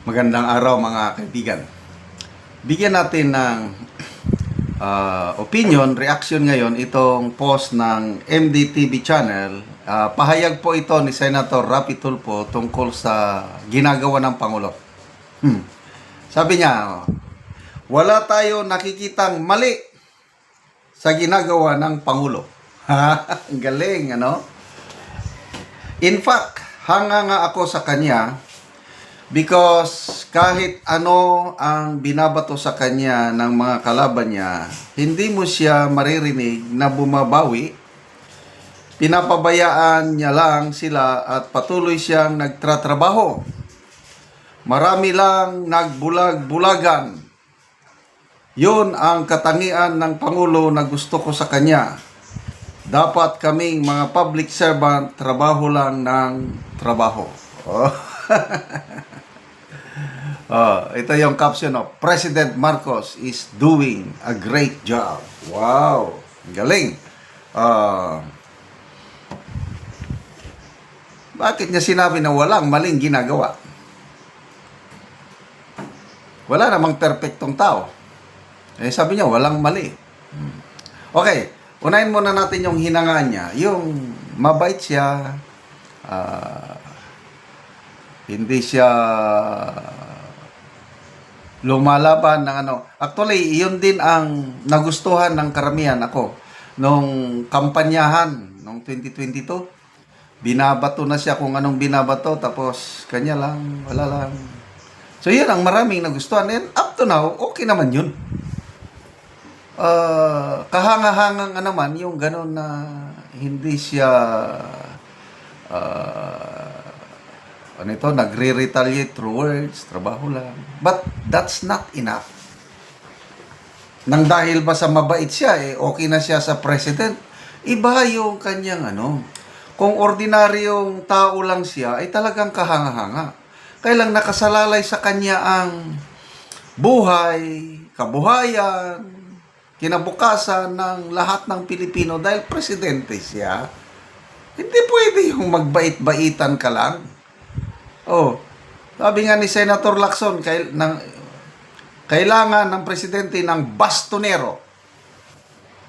Magandang araw mga kaibigan. Bigyan natin ng ah, opinion, reaction ngayon itong post ng MDTV channel. Ah, pahayag po ito ni Senator Rapi Tulfo tungkol sa ginagawa ng Pangulo. Hmm. Sabi niya, wala tayo nakikitang mali sa ginagawa ng Pangulo. Ang galing, ano? In fact, hanga nga ako sa kanya because kahit ano ang binabato sa kanya ng mga kalaban niya, hindi mo siya maririnig na bumabawi. Pinapabayaan niya lang sila at patuloy siyang nagtratrabaho. Marami lang nagbulag-bulagan. Yun ang katangian ng Pangulo na gusto ko sa kanya. Dapat kaming mga public servant, trabaho lang ng trabaho. Oh. ito yung caption of President Marcos is doing a great job. Wow, galing. Ah, bakit niya sinabi na walang maling ginagawa? Wala namang perpektong tao. Eh, sabi niya, walang mali. Hmm. Okay, unahin muna natin yung hinanga niya. Yung mabait siya, ah, hindi siya lumalaban ng ano. Actually, yun din ang nagustuhan ng karamihan ako nung kampanyahan nung 2022. Binabato na siya kung anong binabato tapos kanya lang, wala lang. So yun ang maraming nagustuhan. And up to now, okay naman yun. Uh, kahanga-hangang nga naman yung gano'n na hindi siya uh, ano ito, nagre-retaliate through words, trabaho lang. But that's not enough. Nang dahil ba sa mabait siya, eh, okay na siya sa president, iba yung kanyang ano. Kung ordinaryong tao lang siya, ay talagang kahanga-hanga. Kailang nakasalalay sa kanya ang buhay, kabuhayan, kinabukasan ng lahat ng Pilipino dahil presidente siya. Hindi pwede yung magbait-baitan ka lang. Oh, sabi nga ni Senator Lacson, kail, ng, kailangan ng presidente ng bastonero.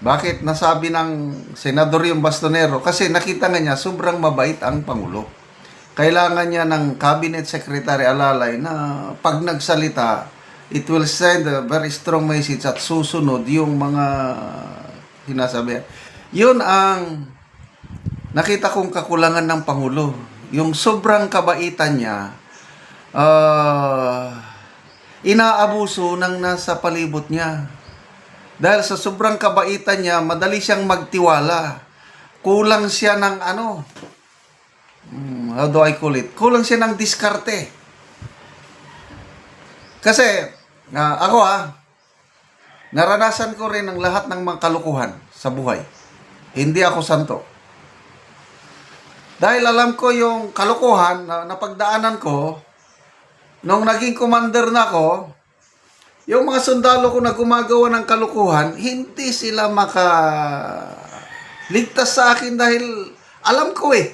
Bakit nasabi ng senador yung bastonero? Kasi nakita nga niya sobrang mabait ang Pangulo. Kailangan niya ng cabinet secretary alalay na pag nagsalita, it will send a very strong message at susunod yung mga sinasabi. Yun ang nakita kong kakulangan ng Pangulo. Yung sobrang kabaitan niya, uh, inaabuso ng nasa palibot niya. Dahil sa sobrang kabaitan niya, madali siyang magtiwala. Kulang siya ng ano, hmm, how do I call it? Kulang siya ng diskarte. Kasi, uh, ako ah, naranasan ko rin ang lahat ng mga kalukuhan sa buhay. Hindi ako santo. Dahil alam ko yung kalukuhan na napagdaanan ko, nung naging commander na ako, yung mga sundalo ko na gumagawa ng kalukuhan, hindi sila maka ligtas sa akin dahil alam ko eh.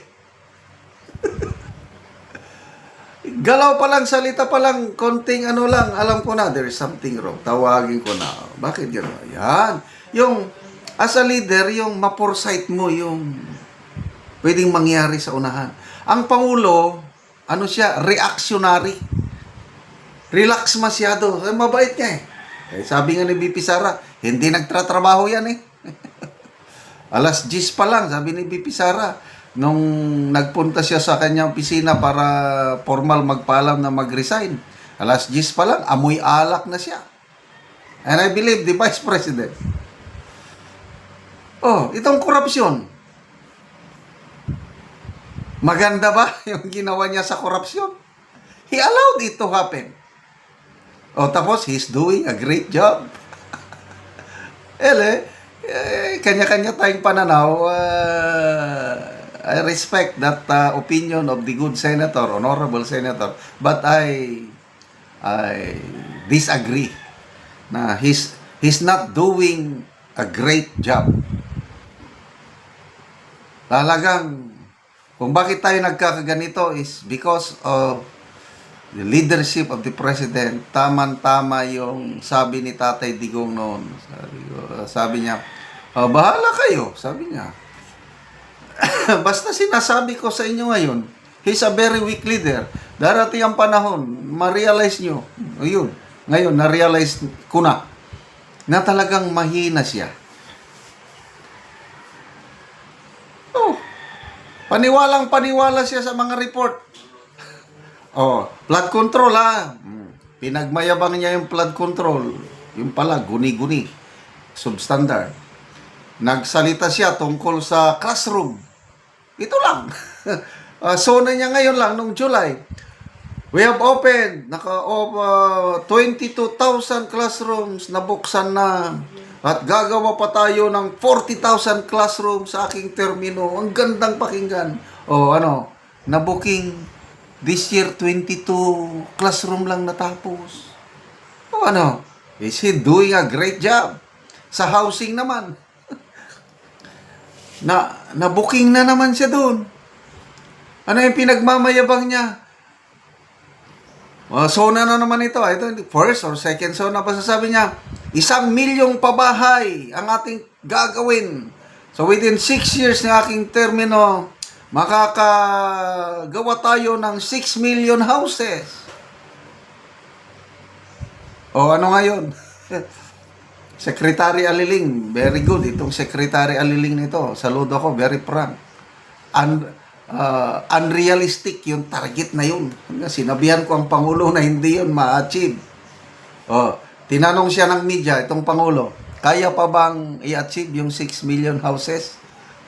Galaw pa lang, salita pa lang, konting ano lang, alam ko na, there is something wrong. Tawagin ko na, bakit gano'n? Yan. Yung, as a leader, yung ma-foresight mo, yung pwedeng mangyari sa unahan. Ang Pangulo, ano siya, reactionary. Relax masyado. Eh, mabait niya eh. eh. Sabi nga ni BP Sara, hindi nagtratrabaho yan eh. Alas 10 pa lang, sabi ni BP Sara, nung nagpunta siya sa kanyang opisina para formal magpaalam na mag-resign. Alas 10 pa lang, amoy alak na siya. And I believe the Vice President. Oh, itong korupsyon. Maganda ba yung ginawa niya sa korupsyon? He allowed it to happen. O tapos, he's doing a great job. Ele, eh, kanya-kanya tayong pananaw. Uh, I respect that uh, opinion of the good senator, honorable senator, but I I disagree na he's he's not doing a great job. Talagang kung bakit tayo nagkakaganito is because of the leadership of the president, taman-tama yung sabi ni Tatay Digong noon. Sabi, sabi niya, "Oh, bahala kayo, sabi niya. Basta sinasabi ko sa inyo ngayon, he's a very weak leader. Darating ang panahon, ma-realize nyo. Ayun, ngayon, na-realize ko na na talagang mahina siya. Oh, paniwalang paniwala siya sa mga report. Oh, flood control ha. Mm. Pinagmayabang niya yung flood control. Yung pala, guni-guni. Substandard. Nagsalita siya tungkol sa classroom. Ito lang. uh, so na niya ngayon lang, nung July. We have opened, naka uh, 22,000 classrooms na buksan na. At gagawa pa tayo ng 40,000 classrooms sa aking termino. Ang gandang pakinggan. O ano, na booking this year 22 classroom lang natapos. O ano, is he doing a great job? Sa housing naman. na, na booking na naman siya doon. Ano yung pinagmamayabang niya? Uh, zona na naman ito. Ito, first or second zona pa sasabi niya, isang milyong pabahay ang ating gagawin. So within six years ng aking termino, makakagawa tayo ng 6 million houses. O ano ngayon? Secretary Aliling, very good. Itong Secretary Aliling nito, saludo ako, very frank. Un, uh, unrealistic yung target na yun. Sinabihan ko ang Pangulo na hindi yun ma-achieve. Oh, tinanong siya ng media, itong Pangulo, kaya pa bang i-achieve yung 6 million houses?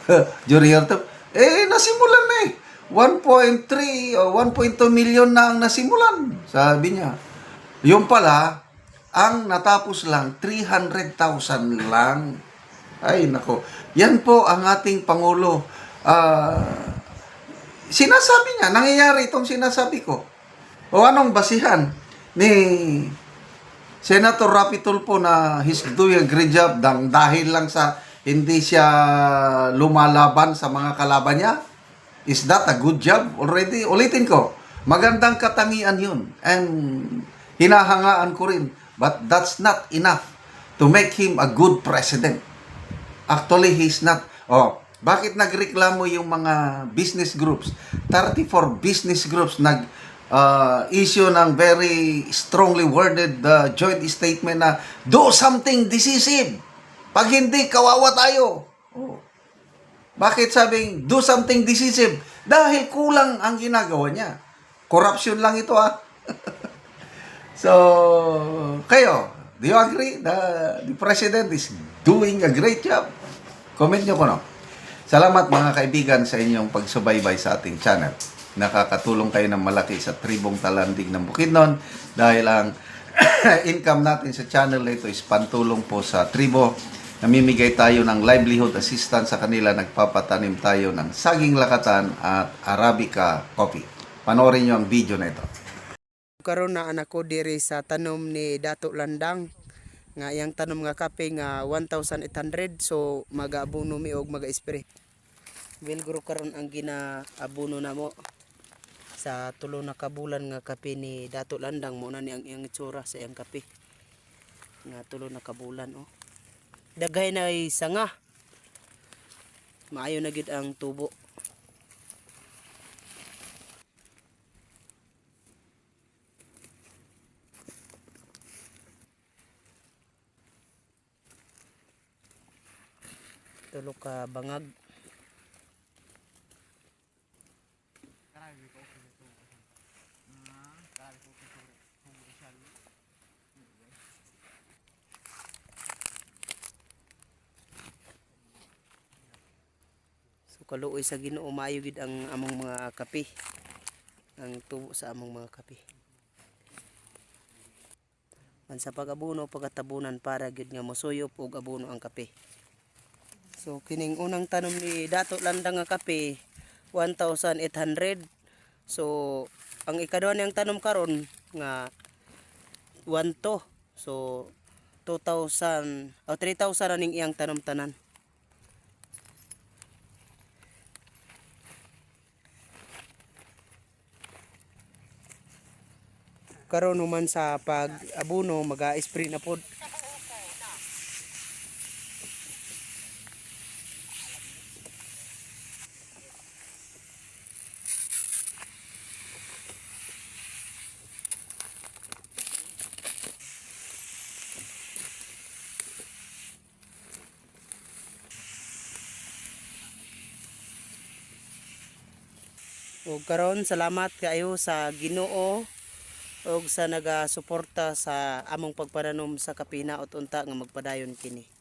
During your term? Eh, nasimulan na eh. 1.3 o 1.2 million na ang nasimulan, sabi niya. Yung pala, ang natapos lang, 300,000 lang. Ay, nako. Yan po ang ating Pangulo. Ah, sinasabi niya, nangyayari itong sinasabi ko. O anong basihan ni Senator Rapi Tulfo na he's doing a great job dang dahil lang sa hindi siya lumalaban sa mga kalaban niya? Is that a good job already? Ulitin ko, magandang katangian yun. And hinahangaan ko rin. But that's not enough to make him a good president. Actually, he's not. Oh, bakit nagreklamo yung mga business groups? 34 business groups nag uh, issue ng very strongly worded uh, joint statement na do something decisive. Pag hindi, kawawa tayo. Oh. Bakit sabing do something decisive? Dahil kulang ang ginagawa niya. Corruption lang ito ah. so, kayo, do you agree that the president is doing a great job? Comment nyo ko no. Salamat mga kaibigan sa inyong pagsubaybay sa ating channel. Nakakatulong kayo ng malaki sa tribong talandig ng Bukidnon dahil ang income natin sa channel na ito is pantulong po sa tribo. Namimigay tayo ng livelihood assistance sa kanila. Nagpapatanim tayo ng saging lakatan at Arabica coffee. Panoorin nyo ang video na ito. karon na anak ko diri sa tanom ni Dato Landang nga iyang tanom nga kape nga 1,800 so mag-aabono mi og mag-spray. Wilgro karon ang ginaabono namo sa tulo na kabulan nga kape ni Dato Landang mo na ni ang iyang itsura sa iyang kape. Nga tulo na kabulan oh. Daghay na ay sanga. Maayo na gid ang tubo. tulo ka bangag kaluoy sa Ginoo maayo gid ang among mga kape. Ang tubo sa among mga kape. Man sa pag-abuno pagkatabunan para gid nga mosuyop og abuno ang kape. So kining unang tanom ni Dato Landang nga kape 1,800. So ang ikaduha niyang tanom karon nga 1 to. So 2,000 o 3,000 aning iyang tanom tanan. Karon human sa pag abuno maga-spray na pod. ug karon salamat kaayo sa Ginoo ug sa naga-suporta sa among pagpananom sa kapina ot unta nga magpadayon kini